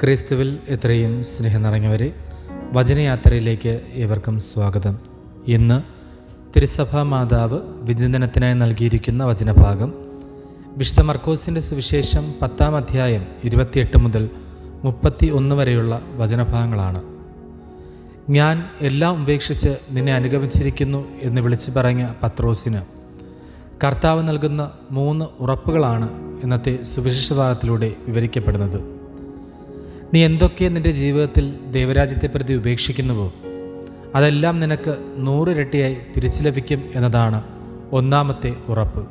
ക്രിസ്തുവിൽ എത്രയും സ്നേഹം നിറഞ്ഞവരെ വചനയാത്രയിലേക്ക് ഏവർക്കും സ്വാഗതം. ഇന്ന് തിരുസഭാ മാതാവ് വിചിന്തനത്തിനായി നൽകിയിരിക്കുന്ന വചനഭാഗം വിശുദ്ധ മർക്കോസിന്റെ സുവിശേഷം പത്താം അധ്യായം ഇരുപത്തിയെട്ട് മുതൽ മുപ്പത്തി ഒന്ന് വരെയുള്ള വചനഭാഗങ്ങളാണ്. ഞാൻ എല്ലാം ഉപേക്ഷിച്ച് നിന്നെ അനുഗമിച്ചിരിക്കുന്നു എന്ന് വിളിച്ചു പറഞ്ഞ പത്രോസിന് കർത്താവ് നൽകുന്ന മൂന്ന് ഉറപ്പുകളാണ് ഇന്നത്തെ സുവിശേഷഭാഗത്തിലൂടെ വിവരിക്കപ്പെടുന്നത്. നീ എന്തൊക്കെ നിന്റെ ജീവിതത്തിൽ ദൈവരാജ്യത്തെ പ്രതി ഉപേക്ഷിക്കുന്നുവോ? അതെല്ലാം നിനക്ക് നൂറിരട്ടിയായി തിരിച്ചു ലഭിക്കും എന്നതാണ് ഒന്നാമത്തെ ഉറപ്പ്.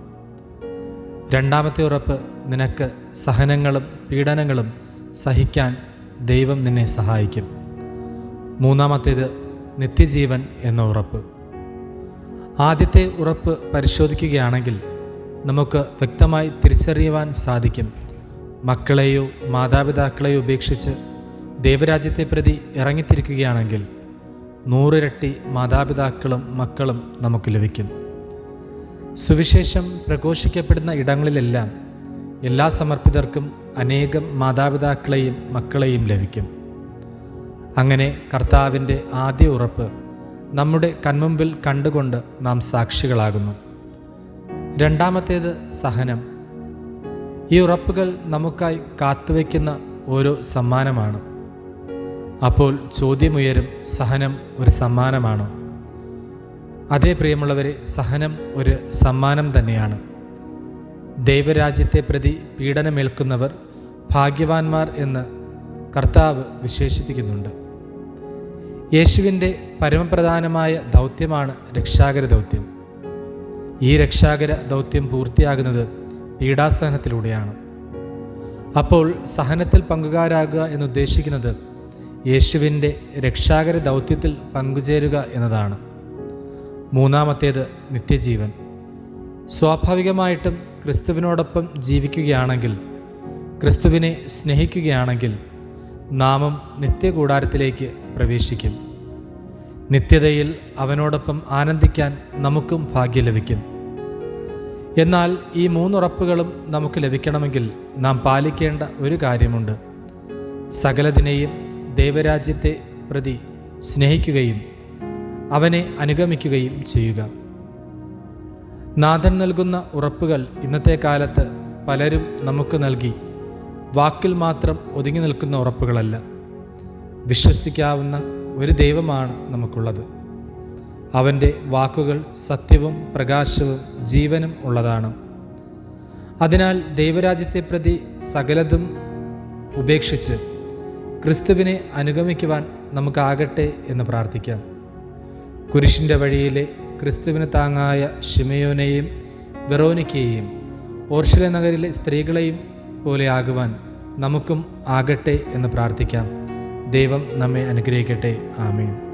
രണ്ടാമത്തെ ഉറപ്പ് നിനക്ക് സഹനങ്ങളും പീഡനങ്ങളും സഹിക്കാൻ ദൈവം നിന്നെ സഹായിക്കും. മൂന്നാമത്തേത് നിത്യജീവൻ എന്ന ഉറപ്പ്. ആദ്യത്തെ ഉറപ്പ് പരിശോധിക്കുകയാണെങ്കിൽ നമുക്ക് വ്യക്തമായി തിരിച്ചറിയുവാൻ സാധിക്കും. മക്കളെയോ മാതാപിതാക്കളെയോ ഉപേക്ഷിച്ച് ദേവരാജ്യത്തെ പ്രതി ഇറങ്ങിത്തിരിക്കുകയാണെങ്കിൽ നൂറിരട്ടി മാതാപിതാക്കളും മക്കളും നമുക്ക് ലഭിക്കും. സുവിശേഷം പ്രഘോഷിക്കപ്പെടുന്ന ഇടങ്ങളിലെല്ലാം എല്ലാ സമർപ്പിതർക്കും അനേകം മാതാപിതാക്കളെയും മക്കളെയും ലഭിക്കും. അങ്ങനെ കർത്താവിന്റെ ആദ്യ ഉറപ്പ് നമ്മുടെ കൺമുമ്പിൽ കണ്ടുകൊണ്ട് നാം സാക്ഷികളാകുന്നു. രണ്ടാമത്തേത് സഹനം. ഈ ഉറപ്പുകൾ നമുക്കായി കാത്തുവയ്ക്കുന്ന ഓരോ സമ്മാനമാണ്. അപ്പോൾ ചോദ്യമുയരും സഹനം ഒരു സമ്മാനമാണോ? അതേ പ്രിയമുള്ളവരെ സഹനം ഒരു സമ്മാനം തന്നെയാണ്. ദൈവരാജ്യത്തെ പ്രതി പീഡനമേൽക്കുന്നവർ ഭാഗ്യവാന്മാർ എന്ന് കർത്താവ് വിശേഷിപ്പിക്കുന്നുണ്ട്. യേശുവിന്റെ പരമപ്രധാനമായ ദൗത്യമാണ് രക്ഷാകര ദൗത്യം. ഈ രക്ഷാകര ദൗത്യം പൂർത്തിയാകുന്നത് പീഡാസഹനത്തിലൂടെയാണ്. അപ്പോൾ സഹനത്തിൽ പങ്കുകാരാകുക എന്നുദ്ദേശിക്കുന്നത് യേശുവിന്റെ രക്ഷാകര ദൗത്യത്തിൽ പങ്കുചേരുക എന്നതാണ്. മൂന്നാമത്തേത് നിത്യജീവൻ. സ്വാഭാവികമായിട്ടും ക്രിസ്തുവിനോടൊപ്പം ജീവിക്കുകയാണെങ്കിൽ ക്രിസ്തുവിനെ സ്നേഹിക്കുകയാണെങ്കിൽ നാമം നിത്യകൂടാരത്തിലേക്ക് പ്രവേശിക്കും. നിത്യതയിൽ അവനോടൊപ്പം ആനന്ദിക്കാൻ നമുക്കും ഭാഗ്യം ലഭിക്കും. എന്നാൽ ഈ മൂന്നുറപ്പുകളും നമുക്ക് ലഭിക്കണമെങ്കിൽ നാം പാലിക്കേണ്ട ഒരു കാര്യമുണ്ട്. സകലതിനെയും ദൈവരാജ്യത്തെ പ്രതി സ്നേഹിക്കുകയും അവനെ അനുഗമിക്കുകയും ചെയ്യുക. നാഥൻ നൽകുന്ന ഉറപ്പുകൾ ഇന്നത്തെ കാലത്ത് പലരും നമുക്ക് നൽകി വാക്കിൽ മാത്രം ഒതുങ്ങി നിൽക്കുന്ന ഉറപ്പുകളല്ല. വിശ്വസിക്കാവുന്ന ഒരു ദൈവമാണ് നമുക്കുള്ളത്. അവന്റെ വാക്കുകൾ സത്യവും പ്രകാശവും ജീവനും ഉള്ളതാണ്. അതിനാൽ ദൈവരാജ്യത്തെ പ്രതി സകലതും ഉപേക്ഷിച്ച് ക്രിസ്തുവിനെ അനുഗമിക്കുവാൻ നമുക്കാകട്ടെ എന്ന് പ്രാർത്ഥിക്കാം. കുരിശിന്റെ വഴിയിലെ ക്രിസ്തുവിന് താങ്ങായ ഷിമയോനെയും വെറോനിക്കയെയും ഓർഷിലെ നഗരിലെ സ്ത്രീകളെയും പോലെ ആകുവാൻ നമുക്കും ആകട്ടെ എന്ന് പ്രാർത്ഥിക്കാം. ദൈവം നമ്മെ അനുഗ്രഹിക്കട്ടെ. ആമീൻ.